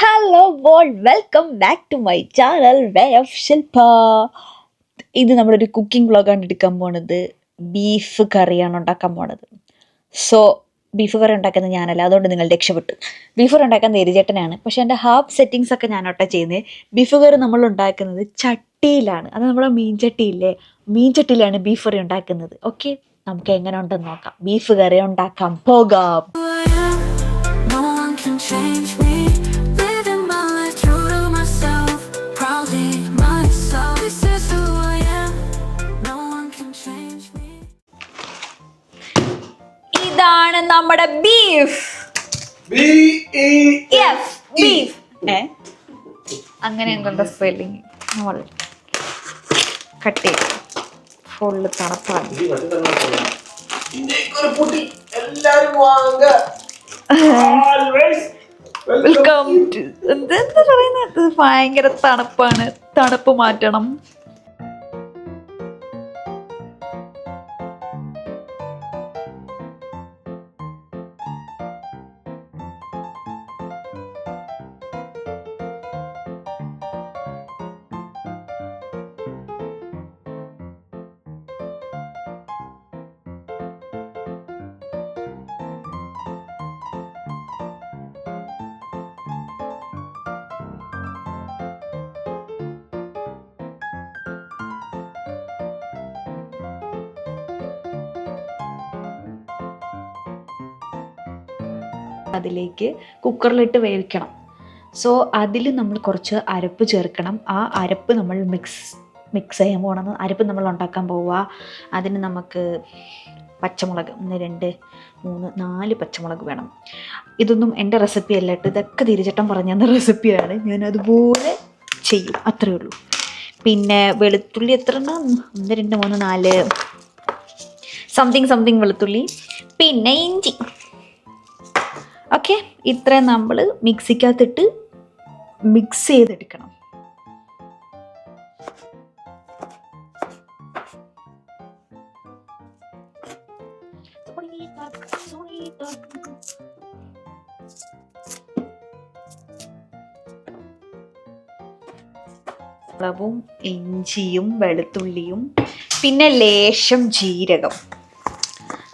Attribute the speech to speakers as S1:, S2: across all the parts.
S1: Hello ball welcome back to my channel way of Shilpa ഇത് നമ്മളൊരു cooking വ്ളോഗാണ് എടുക്കാൻ പോണത്. ബീഫ് കറിയാണ് ഉണ്ടാക്കാൻ പോണത്. സോ ബീഫ് കറി ഉണ്ടാക്കുന്നത് ഞാനല്ല അതുകൊണ്ട് നിങ്ങൾ രക്ഷപ്പെട്ടു. ബീഫ് കറി ഉണ്ടാക്കാൻ നേരിചേട്ടനാണ് പക്ഷേ എന്റെ ഹാഫ് സെറ്റിങ്സ് ഒക്കെ ഞാനോട്ടാ ചെയ്യുന്നത്. ബീഫ് കറി നമ്മൾ ഉണ്ടാക്കുന്നത് ചട്ടിയിലാണ്. അത് നമ്മുടെ മീൻ ചട്ടിയില്ലേ? മീൻ ചട്ടിയിലാണ് ബീഫ് കറി ഉണ്ടാക്കുന്നത്. ഓക്കെ നമുക്ക് എങ്ങനെ ഉണ്ടെന്ന് നോക്കാം. ബീഫ് കറി ഉണ്ടാക്കാം. പോകാം. നമ്മുടെ beef
S2: B E
S1: yes beef ഏ? അങ്ങനെ എന്തുണ്ട് സ്പെല്ലിങ് നമ്മൾ കട്ട് ചെയ്ത്. ഫുള്ള് തണുപ്പാണ്. വെൽക്കം ടു എന്താ പറയുന്നത്? ഭയങ്കര തണുപ്പാണ്. തണുപ്പ് മാറ്റണം. അതിലേക്ക് കുക്കറിലിട്ട് വേവിക്കണം. സോ അതിൽ നമ്മൾ കുറച്ച് അരപ്പ് ചേർക്കണം. ആ അരപ്പ് നമ്മൾ മിക്സ് മിക്സ് ചെയ്യാൻ പോകണം. അരപ്പ് നമ്മൾ ഉണ്ടാക്കാൻ പോവുക. അതിന് നമുക്ക് പച്ചമുളക് ഒന്ന് രണ്ട് മൂന്ന് നാല് പച്ചമുളക് വേണം. ഇതൊന്നും എന്റെ റെസിപ്പി അല്ല കേട്ടോ. ഇതൊക്കെ തിരിച്ചട്ടം പറഞ്ഞ റെസിപ്പിയാണ് ഞാൻ അതുപോലെ ചെയ്യും. അത്രയേ ഉള്ളൂ. പിന്നെ വെളുത്തുള്ളി എത്ര ഒന്ന് രണ്ട് മൂന്ന് നാല്. സംതിങ് സംതിങ് വെളുത്തുള്ളി. പിന്നെ ഇഞ്ചി. ഓക്കെ ഇത്രയും നമ്മൾ മിക്സിക്കകത്തിട്ട് മിക്സ് ചെയ്തെടുക്കണം. ഇഞ്ചിയും വെളുത്തുള്ളിയും പിന്നെ ലേശം ജീരകം.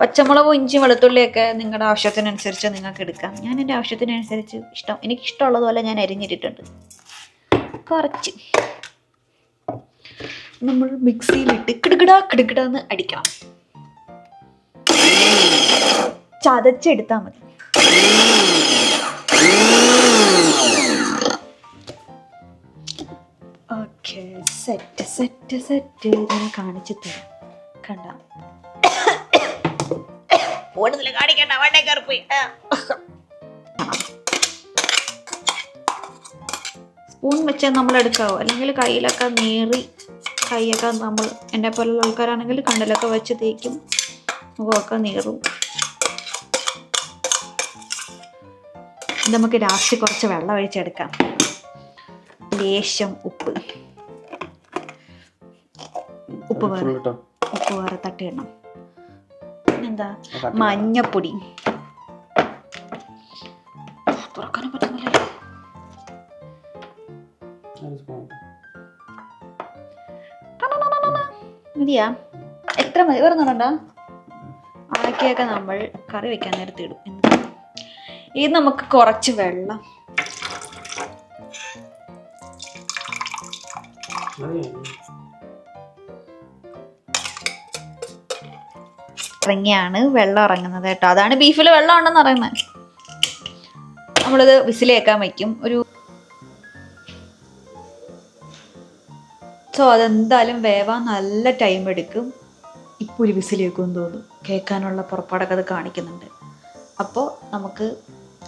S1: പച്ചമുളകും ഇഞ്ചിയും വെളുത്തുള്ളിയൊക്കെ നിങ്ങളുടെ ആവശ്യത്തിനനുസരിച്ച് നിങ്ങൾക്ക് എടുക്കാം. ഞാൻ എന്റെ ആവശ്യത്തിനനുസരിച്ച് ഇഷ്ടം എനിക്ക് ഇഷ്ടമുള്ളതുപോലെ ഞാൻ അരിഞ്ഞിട്ടിട്ടുണ്ട്. കുറച്ച്. നമ്മൾ മിക്സിയിലിട്ട് കിടുകിടാ കിടുകിടാന്ന് അടിക്കണം. ചതച്ചെടുത്താൽ മതി. ഓക്കെ സെറ്റ് സെറ്റ് സെറ്റ് ഞാൻ കാണിച്ചു തരാം. കണ്ട? കൂടുതൽ കാണിക്കണ്ട വണ്ടേ കറുപ്പ് സ്പൂൺ വെച്ച് നമ്മൾ എടുക്കാവോ. അല്ലെങ്കിൽ കയ്യിലൊക്കെ നീറി കൈയൊക്കെ നമ്മൾ എന്നെ പോലുള്ള ആൾക്കാരാണെങ്കിൽ കണ്ണിലൊക്കെ വെച്ച് തേക്കും മുഖമൊക്കെ നീറും. നമുക്ക് ലാസ്റ്റ് കുറച്ച് വെള്ളം ഒഴിച്ചെടുക്കാം. ലേശം ഉപ്പ്. ഉപ്പ് വേറെ ഉപ്പ് വേറെ തട്ടിയിടണം പിന്നെന്താ മഞ്ഞപ്പൊടി. തുറക്കാനും പറ്റുന്നില്ലല്ലോ മതിയാ. എത്ര മതി? വേറെ നടണ്ട ആക്കിയൊക്കെ നമ്മൾ കറി വെക്കാൻ നേരത്തെ ഇടും. ഇത് നമുക്ക് കുറച്ച് വെള്ളം. ഇറങ്ങിയാണ് വെള്ളം ഇറങ്ങുന്നത് കേട്ടോ. അതാണ് ബീഫിൽ വെള്ളം ഉണ്ടെന്ന് പറയുന്നത്. നമ്മളിത് വിസിലേക്കാൻ വയ്ക്കും. ഒരു സോ അതെന്തായാലും വേവാൻ നല്ല ടൈം എടുക്കും. ഇപ്പോൾ ഒരു വിസിലേക്കും തോന്നും കേൾക്കാനുള്ള പുറപ്പാടൊക്കെ അത് കാണിക്കുന്നുണ്ട്. അപ്പോൾ നമുക്ക്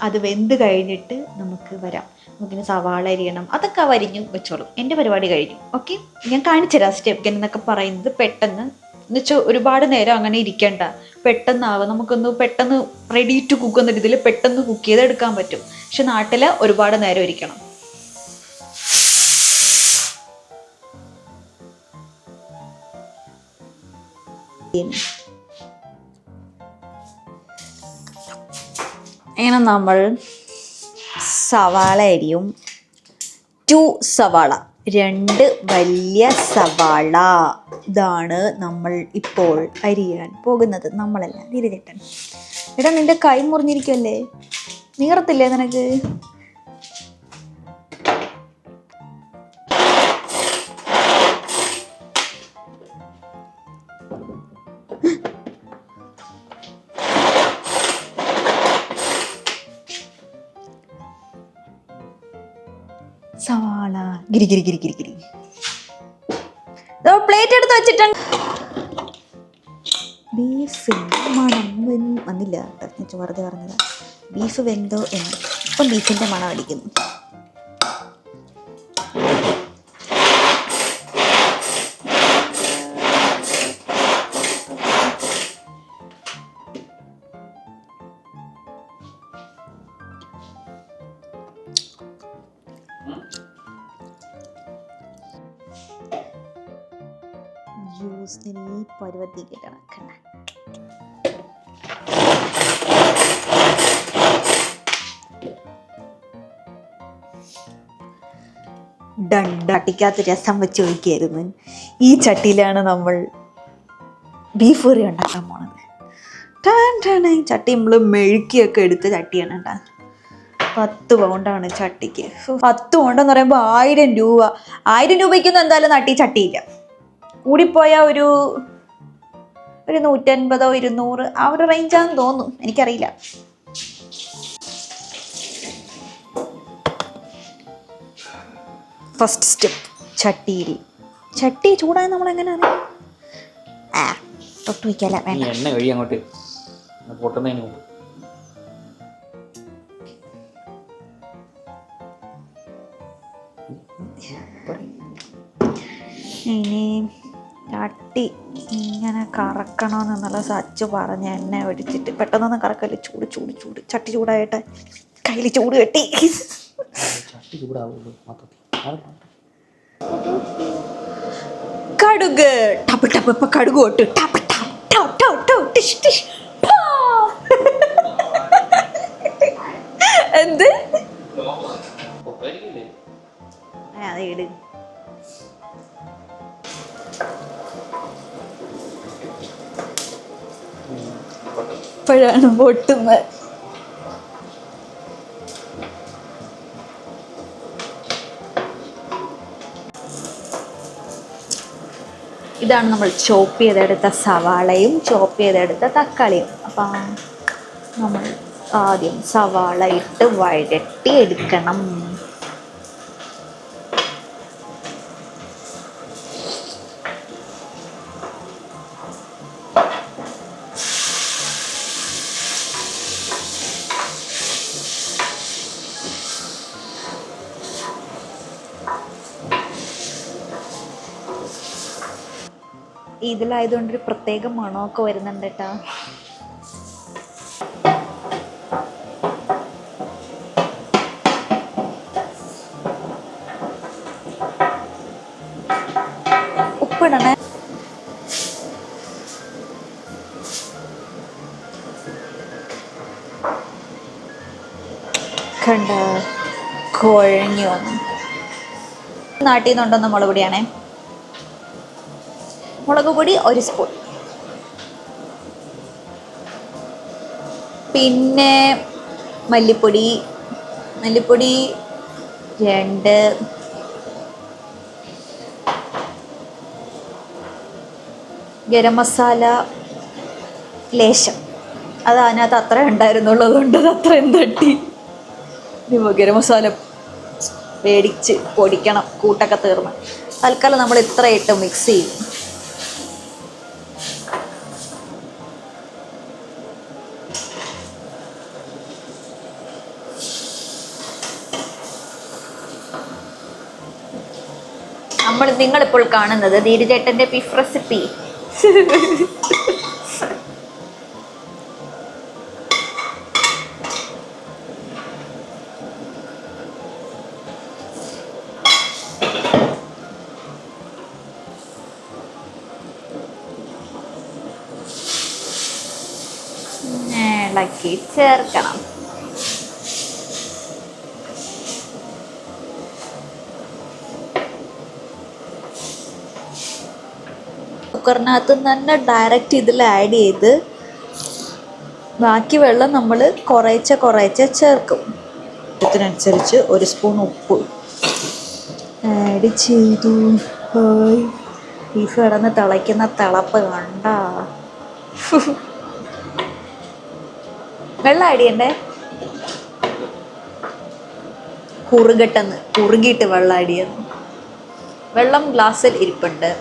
S1: അത് വെന്ത് കഴിഞ്ഞിട്ട് നമുക്ക് വരാം. നമുക്കിനി സവാള അരിയണം. അതൊക്കെ വരിഞ്ഞു വെച്ചോളും. എന്റെ പരിപാടി കഴിഞ്ഞു. ഓക്കെ ഞാൻ കാണിച്ചു തരാം സ്റ്റെപ്പ് എന്നൊക്കെ പറയുന്നത് പെട്ടെന്ന് എന്ന് വെച്ചാൽ ഒരുപാട് നേരം അങ്ങനെ ഇരിക്കണ്ട. പെട്ടെന്നാവുക നമുക്കൊന്ന് പെട്ടെന്ന് റെഡി ടു കുക്ക് എന്ന രീതിയിൽ പെട്ടെന്ന് കുക്ക് ചെയ്തെടുക്കാൻ പറ്റും. പക്ഷെ നാട്ടിൽ ഒരുപാട് നേരം ഇരിക്കണം. ഇങ്ങനെ നമ്മൾ സവാള അരിയും ടു സവാള. രണ്ട് വലിയ സവാള. ഇതാണ് നമ്മൾ ഇപ്പോൾ അരിയാൻ പോകുന്നത്. നമ്മളല്ല തിരിചേട്ടൻ എടാ നിന്റെ കൈ മുറിഞ്ഞിരിക്കുമല്ലേ നീറത്തില്ലേ നിനക്ക്? ഗിരി ഗിരി ഗിരി ഗിരി ഗിരി. പ്ലേറ്റ് എടുത്ത് വെച്ചിട്ടുണ്ട്. ബീഫ് മണം വന്നില്ല. വെറുതെ പറഞ്ഞതാ. ബീഫ് വെന്തോ എന്ന്. ഇപ്പം ബീഫിന്റെ മണം അടിക്കുന്നു. ജ്യൂസിന് ഈ പരുവത്തേക്ക് കിടക്കണം ഡണ്ടട്ടിക്കകത്ത് രസം വെച്ച് ഒഴിക്കായിരുന്നു ഈ ചട്ടിയിലാണ് നമ്മൾ ബീഫ് കറി ഉണ്ടാക്കാൻ പോണത്. ടാൻ ടാൻ ചട്ടി നമ്മൾ മെഴുക്കിയൊക്കെ എടുത്ത ചട്ടിയാണ് ഉണ്ടാകുന്നത് പത്ത് പൗണ്ടാണ് ചട്ടിക്ക്. പത്ത് പൗണ്ടെന്ന് പറയുമ്പോൾ ആയിരം രൂപ. ആയിരം രൂപയ്ക്കൊന്നും എന്തായാലും നട്ടി ചട്ടിയില്ല. കൂടിപ്പോയ ഒരു ഒരു നൂറ്റൻപതോ ഇരുന്നൂറ് ആ ഒരു റേഞ്ചാണെന്ന് തോന്നുന്നു. എനിക്കറിയില്ല. ഫസ്റ്റ് സ്റ്റെപ്പ് ചട്ടിയിൽ. ചട്ടി ചൂടായ നമ്മൾ എങ്ങനെ അറിയാം ആ തൊട്ട് വയ്ക്കാല
S3: എണ്ണ ഒഴി അങ്ങോട്ട്. അത് പൊട്ടുന്നതിന് മുമ്പ്.
S1: ഇനി ചട്ടി ഇങ്ങനെ കറക്കണമെന്നുള്ള സച്ച് പറഞ്ഞ് എന്നെ ഒഴിച്ചിട്ട് പെട്ടെന്നൊന്നും കറക്കല്ല ചൂട് ചൂട് ചൂട്. ചട്ടി ചൂടായിട്ട്. കയ്യിൽ ചൂട് കെട്ടി. കടുക്. ടപ്പ് ടപ്പ് ഇപ്പൊ കടുക് ഒട്ട്. ടപ്പ് ടപ്പ് ടപ്പ് ടപ്പ് ടപ്പ്. ടിഷ് ടിഷ്. പാ. എന്ത്? അത് ഇട്.
S3: പൊട്ടും.
S1: ഇപ്പോഴാണ് പൊട്ടുന്നത് ഇതാണ് നമ്മൾ ചോപ്പ് ചെയ്തെടുത്ത സവാളയും ചോപ്പ് ചെയ്തെടുത്ത തക്കാളിയും അപ്പം നമ്മൾ ആദ്യം സവാള ഇട്ട് വഴട്ടി എടുക്കണം ഇതിലായതുകൊണ്ട് ഒരു പ്രത്യേക മണമൊക്കെ വരുന്നുണ്ട് കേട്ടോ ഉപ്പിടണേ. കണ്ട? കുഴഞ്ഞു നാട്ടിൽ നിന്നുണ്ടെന്ന് മുളക് പൊടിയാണേ മുളക് പൊടി ഒരു സ്പൂൺ. പിന്നെ മല്ലിപ്പൊടി. മല്ലിപ്പൊടി രണ്ട്. ഗരം മസാല ലേശം. അത് അതിനകത്ത് അത്ര ഉണ്ടായിരുന്നുള്ളൂ അതുകൊണ്ട് അത് അത്രയും തട്ടി ഗരം മസാല മേടിച്ച് പൊടിക്കണം കൂട്ടൊക്കെ തീർന്ന്. തൽക്കാലം നമ്മൾ ഇത്ര ഇട്ട് മിക്സ് ചെയ്യും നമ്മൾ നിങ്ങളിപ്പോൾ കാണുന്നത് ധീരചേട്ടന്റെ ബീഫ് റെസിപ്പി ഇളക്കി ചേർക്കണം. കുക്കറിനകത്ത് തന്നെ ഡയറക്റ്റ് ഇതിൽ ആഡ് ചെയ്ത് ബാക്കി വെള്ളം നമ്മൾ കുറേച്ച കുറേച്ച ചേർക്കും. ഇതിനനുസരിച്ച് ഒരു സ്പൂൺ ഉപ്പ്. ആഡ് ചെയ്തു. ഹായ് ബീഫ് കിടന്ന് തിളയ്ക്കുന്ന തിളപ്പ് കണ്ട. വെള്ളം ആഡ് ചെയ്യണ്ടേ? കുറുകട്ടെന്ന്. കുറുകിയിട്ട് വെള്ളം ആഡ് ചെയ്യുന്നു വെള്ളം ഗ്ലാസ്സിൽ ഇരിപ്പുണ്ട്.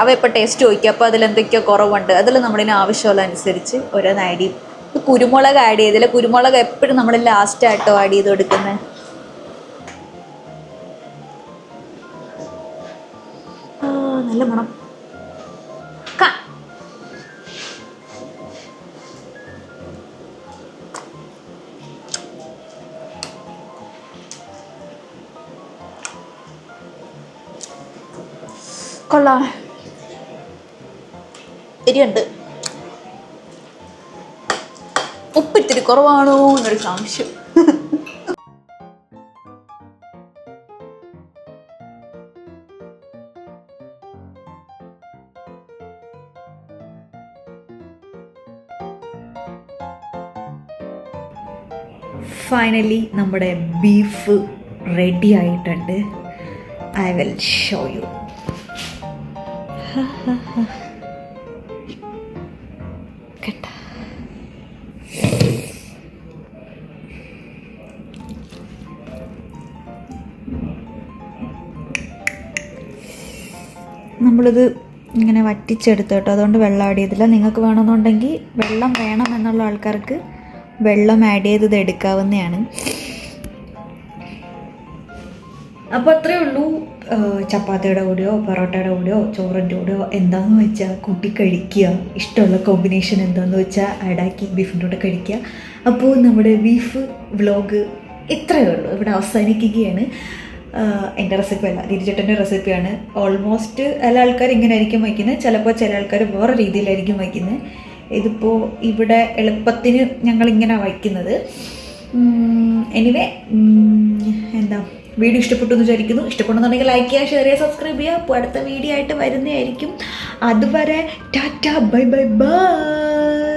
S1: അവ ഇപ്പോൾ ടേസ്റ്റ് ചോദിക്കുക അപ്പോൾ അതിലെന്തൊക്കെയോ കുറവുണ്ട്. അതിൽ നമ്മളിന് ആവശ്യമുള്ള അനുസരിച്ച് ഓരോന്ന് ആഡ് ചെയ്യും. ഇത് കുരുമുളക് ആഡ് ചെയ്തില്ല കുരുമുളക് എപ്പോഴും നമ്മൾ ലാസ്റ്റായിട്ടോ ആഡ് ചെയ്ത് കൊടുക്കുന്നത് നല്ല മണം. കാ. കൊള്ളാം ഉണ്ട് ഉപ്പിത്തിരി കുറവാണോ എന്നൊരു സംശയം. ഫൈനലി നമ്മുടെ ബീഫ് റെഡി ആയിട്ടുണ്ട്. ഐ വിൽ ഷോ യു കേട്ടോ നമ്മളിത് ഇങ്ങനെ വറ്റിച്ചെടുത്ത് കേട്ടോ. അതുകൊണ്ട് വെള്ളം ആഡ് ചെയ്തില്ല. നിങ്ങൾക്ക് വേണമെന്നുണ്ടെങ്കിൽ വെള്ളം വേണം എന്നുള്ള ആൾക്കാർക്ക് വെള്ളം ആഡ് ചെയ്ത് ഇത് എടുക്കാവുന്നതാണ്. അപ്പോൾ അത്രയേ ഉള്ളൂ. ചപ്പാത്തിയുടെ കൂടെയോ പൊറോട്ടയുടെ കൂടെയോ ചോറിന്റെ കൂടെയോ എന്താണെന്ന് വെച്ചാൽ കൂട്ടി കഴിക്കുക. ഇഷ്ടമുള്ള കോമ്പിനേഷൻ എന്താണെന്ന് വെച്ചാൽ ആഡാക്കി ബീഫിന്റെ കൂടെ കഴിക്കുക. അപ്പോൾ നമ്മുടെ ബീഫ് വ്ലോഗ് ഇത്രയേ ഉള്ളൂ. ഇവിടെ അവസാനിക്കുകയാണ്. എന്റെ റെസിപ്പി അല്ല. തിരിച്ചേട്ടന്റെ റെസിപ്പിയാണ് ഓൾമോസ്റ്റ് എല്ലാ ആൾക്കാരും ഇങ്ങനെ ആയിരിക്കും വയ്ക്കുന്നത് ചിലപ്പോൾ ചില ആൾക്കാർ വേറെ രീതിയിലായിരിക്കും വയ്ക്കുന്നത് ഇതിപ്പോൾ ഇവിടെ എളുപ്പത്തിന് ഞങ്ങളിങ്ങനെ വയ്ക്കുന്നത്. എനിവേ എന്താ വീഡിയോ ഇഷ്ടപ്പെട്ടു എന്ന് വിചാരിക്കുന്നു. ഇഷ്ടപ്പെടുന്നുണ്ടെങ്കിൽ ലൈക്ക് ചെയ്യുക ഷെയർ ചെയ്യുക സബ്സ്ക്രൈബ് ചെയ്യുക. അപ്പോൾ അടുത്ത വീഡിയോ ആയിട്ട് വരുന്നതായിരിക്കും. അതുവരെ ടാറ്റ ബൈ ബൈ ബൈ.